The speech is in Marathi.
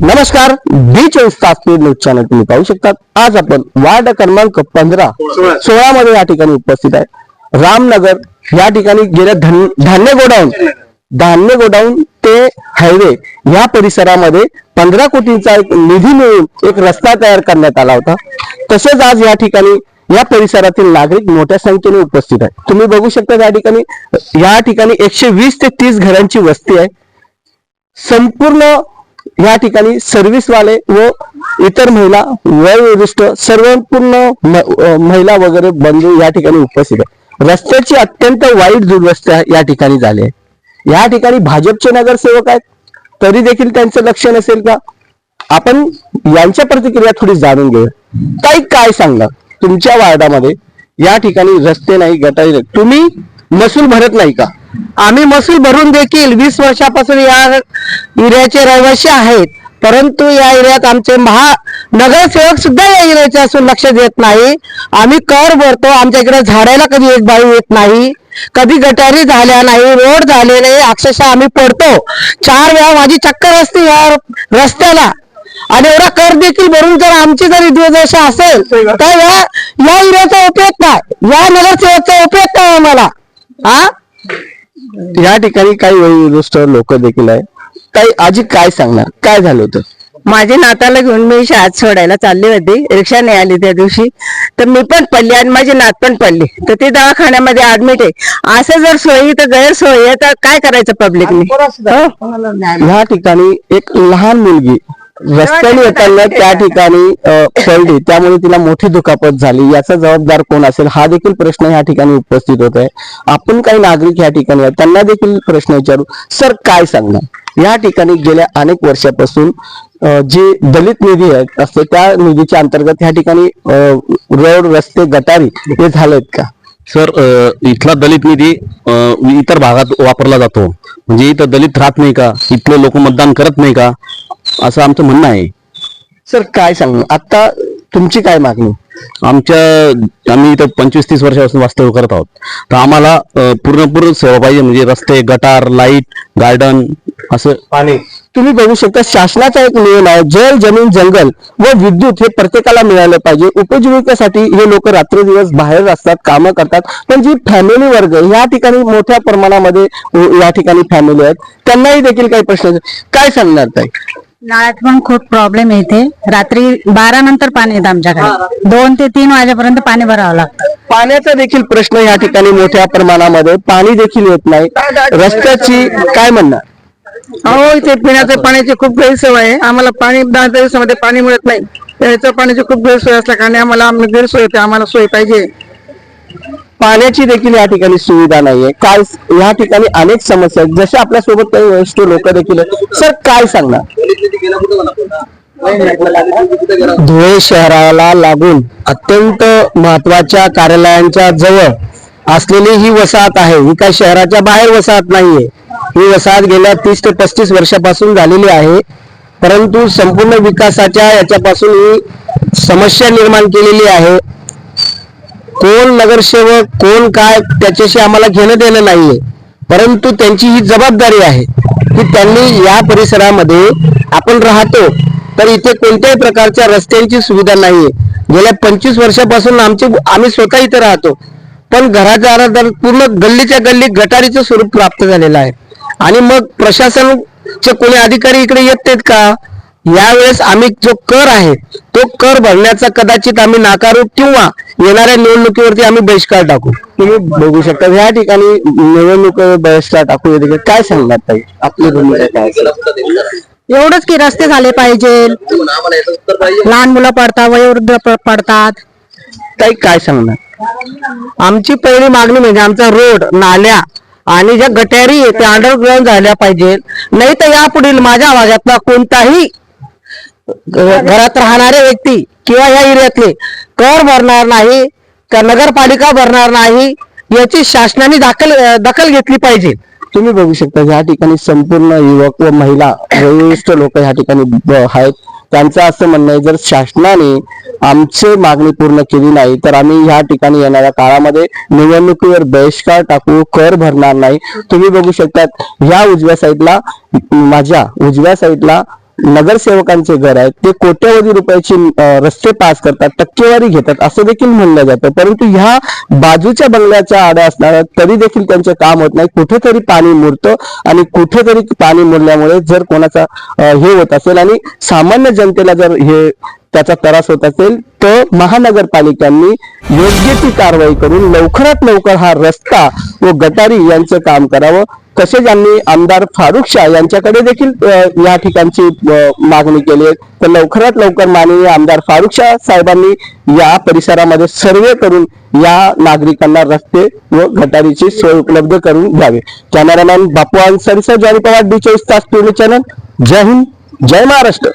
नमस्कार बी चोवीस तास न्यूज चॅनल तुम्ही पाहू शकतात. आज आपण वार्ड क्रमांक पंधरा सोळा. मध्ये या ठिकाणी उपस्थित आहे. रामनगर या ठिकाणी गेल्या धन- धान्य गोडाऊन धान्य गोडाऊन ते हायवे या परिसरामध्ये पंधरा कोटींचा एक निधी मिळून एक रस्ता तयार करण्यात आला होता. तसेच आज या ठिकाणी या परिसरातील नागरिक मोठ्या संख्येने उपस्थित आहे तुम्ही बघू शकता या ठिकाणी या ठिकाणी एकशे वीस ते तीस घरांची वस्ती आहे. संपूर्ण या ठिकाणी सर्व्हिसवाले व इतर महिला वयोवरिष्ठ सर्व पूर्ण महिला वगैरे बंधू या ठिकाणी उपस्थित आहे रस्त्याची अत्यंत वाईट दुर्वस्था या ठिकाणी झाली आहे. या ठिकाणी भाजपचे नगरसेवक आहेत. तरी देखील त्यांचं लक्ष नसेल का? आपण यांच्या प्रतिक्रिया थोडी जाणून घेऊया. काही काय सांगणार तुमच्या वार्डामध्ये या ठिकाणी रस्ते नाही गटारी तुम्ही महसूल भरत नाही का? आम्ही महसूल भरून देखील वीस वर्षापासून या एरियाचे रहिवासी आहेत. परंतु या एरियात आमचे महा नगरसेवक सुद्धा या एरियाचे असून लक्ष देत नाही. आम्ही कर भरतो. आमच्या इकडे झाडायला कधी एक बाई येत नाही. कधी गटारी झाल्या नाही रोड झाले नाही. अक्षरशः आम्ही पडतो. चार वेळा माझी चक्कर असते या रस्त्याला. आणि एवढा कर देखील भरून जर आमची जर दशा असेल तर या या एरियाचा उपयोग काय या नगरसेवकचा उपयोग काय आम्हाला. हा या ठिकाणी काही वयोवृष्ठ लोक देखील आहे काही आजी काय सांगणार? काय झालं होतं? माझ्या नाताला घेऊन मी शाळेत सोडायला चालली होती. रिक्षा नाही आली त्या दिवशी. तर मी पण पडली आणि माझी नात पण पडली. तर ती दवाखान्यामध्ये ऍडमिट आहे. असं जर सोयी तर गैरसोयी आहे तर काय करायचं पब्लिकने या ठिकाणी एक लहान मुलगी रस्त्याने येताना त्या ठिकाणी पडली त्यामुळे तिला मोठी दुखापत झाली. याचा जबाबदार कोण असेल? हा देखील प्रश्न या ठिकाणी उपस्थित होत आहे आपण काही नागरिक या ठिकाणी आहेत त्यांना देखील प्रश्न विचारू. सर काय सांगणार? या ठिकाणी गेल्या अनेक वर्षापासून जे दलित निधी आहेत असते त्या निधीच्या अंतर्गत या ठिकाणी रोड रस्ते गटारी हे झालेत का? सर इथला दलित निधी इतर भागात वापरला जातो. म्हणजे इथं दलित राहत नाही का? इथले लोक मतदान करत नाही का? असं आमचं म्हणणं आहे. सर काय सांगणार आता तुमची काय मागणी? आमच्या आम्ही इथं पंचवीस तीस वर्षापासून वास्तव्य करत आहोत. तर आम्हाला पूर्णपूर्ण सेवा पाहिजे म्हणजे रस्ते गटार लाइट गार्डन असं. पाणी तुम्ही बघू शकता शासनाचा एक नियम आहे जल जमीन जंगल व विद्युत हे प्रत्येकाला मिळालं पाहिजे. उपजीविकेसाठी हे लोक रात्रदिवस बाहेर असतात कामं करतात. पण जी फॅमिली वर्ग या ठिकाणी मोठ्या प्रमाणामध्ये या ठिकाणी फॅमिली आहेत. त्यांनाही देखील काही प्रश्न. काय सांगणार ताई? नळात पण खूप प्रॉब्लेम येते. रात्री बारा नंतर पाणी येतं आमच्याकडे दोन ते तीन वाजेपर्यंत पाणी भरावं लागतं. पाण्याचा देखील प्रश्न या ठिकाणी मोठ्या प्रमाणामध्ये. पाणी देखील येत नाही. रस्त्याची काय म्हणणार हो इथे पिण्याच्या पाण्याची खूप गैरसोय आहे. आम्हाला पाणी दहा दिवसामध्ये पाणी मिळत नाही. प्यायच्या पाण्याची खूप गैरसोय असल्या कारणे आम्हाला आम्ही गैरसोय होते आम्हाला सोय पाहिजे. पाण्याची देखील या ठिकाणी सुविधा नाहीये. काय या ठिकाणी अनेक समस्या आहेत. जसे आपल्यासोबत काही वरिष्ठ लोक देखील आहेत. सर काय सांगणार? धुळे शहराला लागून अत्यंत महत्त्वाच्या कार्यालयांच्या जवळ असलेली ही वसाहत आहे. ही काही शहराच्या बाहेर वसाहत नाहीये. ही वसाहत गेल्या तीस ते पस्तीस वर्षापासून झालेली आहे. परंतु संपूर्ण विकासाच्या याच्यापासून ही समस्या निर्माण केलेली आहे. कोण नगरसेवक कोण काय त्याच्याशी आम्हाला घेणं देणं नाहीये. परंतु त्यांची ही जबाबदारी आहे. की त्यांनी या परिसरामध्ये आपण राहतो तर इथे कोणत्याही प्रकारच्या रस्त्यांची सुविधा नाहीये गेल्या पंचवीस वर्षापासून आमचे आम्ही स्वतः इथे राहतो. पण घराच्या आराधार पूर्ण गल्लीच्या गल्ली गटारीचं स्वरूप प्राप्त झालेलं आहे. आणि मग प्रशासनचे कोणी अधिकारी इकडे येत नाहीत का? यावेळेस आम्ही जो कर आहे तो कर भरण्याचा कदाचित आम्ही नाकारू किंवा येणाऱ्या निवडणुकीवरती आम्ही बहिष्कार टाकू. तुम्ही बघू शकता या ठिकाणी निवडणूक बहिष्कार टाकू या ठिकाणी. काय सांगणार ताई? आपली भूमिका काय असेल? एवढंच की रस्ते झाले पाहिजे. लहान मुलं पडतात वयोवृद्ध प- पडतात. ताई काय सांगणार? आमची पहिली मागणी म्हणजे आमचा रोड नाल्या आणि ज्या गटारी आहे त्या अंडरग्राऊंड झाल्या पाहिजे नाही तर यापुढील माझ्या भागातला कोणताही घरात राहणारे व्यक्ती किंवा या एरियातले कर भरणार नाही का नगरपालिका भरणार नाही याची शासनाने दाखल दखल घेतली पाहिजे. तुम्ही बघू शकता या ठिकाणी संपूर्ण युवक व महिला वरिष्ठ लोक या ठिकाणी आहेत त्यांचं असं म्हणणं आहे जर शासनाने आमची मागणी पूर्ण केली नाही तर आम्ही या ठिकाणी येणाऱ्या काळामध्ये निवडणुकीवर बहिष्कार टाकू कर भरणार नाही. तुम्ही बघू शकतात या उजव्या साईडला माझ्या उजव्या साईडला नगरसेवकांचे घर आहेत ते कोट्यवधी रुपयाची रस्ते पास करतात टक्केवारी घेतात असं देखील म्हणलं जातं. परंतु ह्या बाजूच्या बंगल्याच्या आड्या असणाऱ्या तरी देखील त्यांचे काम होत नाही. कुठेतरी पाणी मुरतं आणि कुठेतरी पाणी मुरल्यामुळे जर कोणाचा हे होत असेल आणि सामान्य जनतेला जर हे त्याचा त्रास होत असेल तर महानगरपालिकांनी योग्य ती कारवाई करून लवकरात लवकर हा रस्ता व गटारी यांचं काम करावं. तसेच आम्ही आमदार फारुख शाह यांच्याकडे देखील या ठिकाणची मागणी केली आहे तर लवकरात लवकर माननीय आमदार फारुख शाह साहेबांनी या परिसरामध्ये सर्वे करून या नागरिकांना रस्ते व गटारीची सोय उपलब्ध करून द्यावे cameraman Bapu Ansari sir Johnny Pawar D चोवीस तास टीव्ही चॅनल. जय हिंद जय महाराष्ट्र.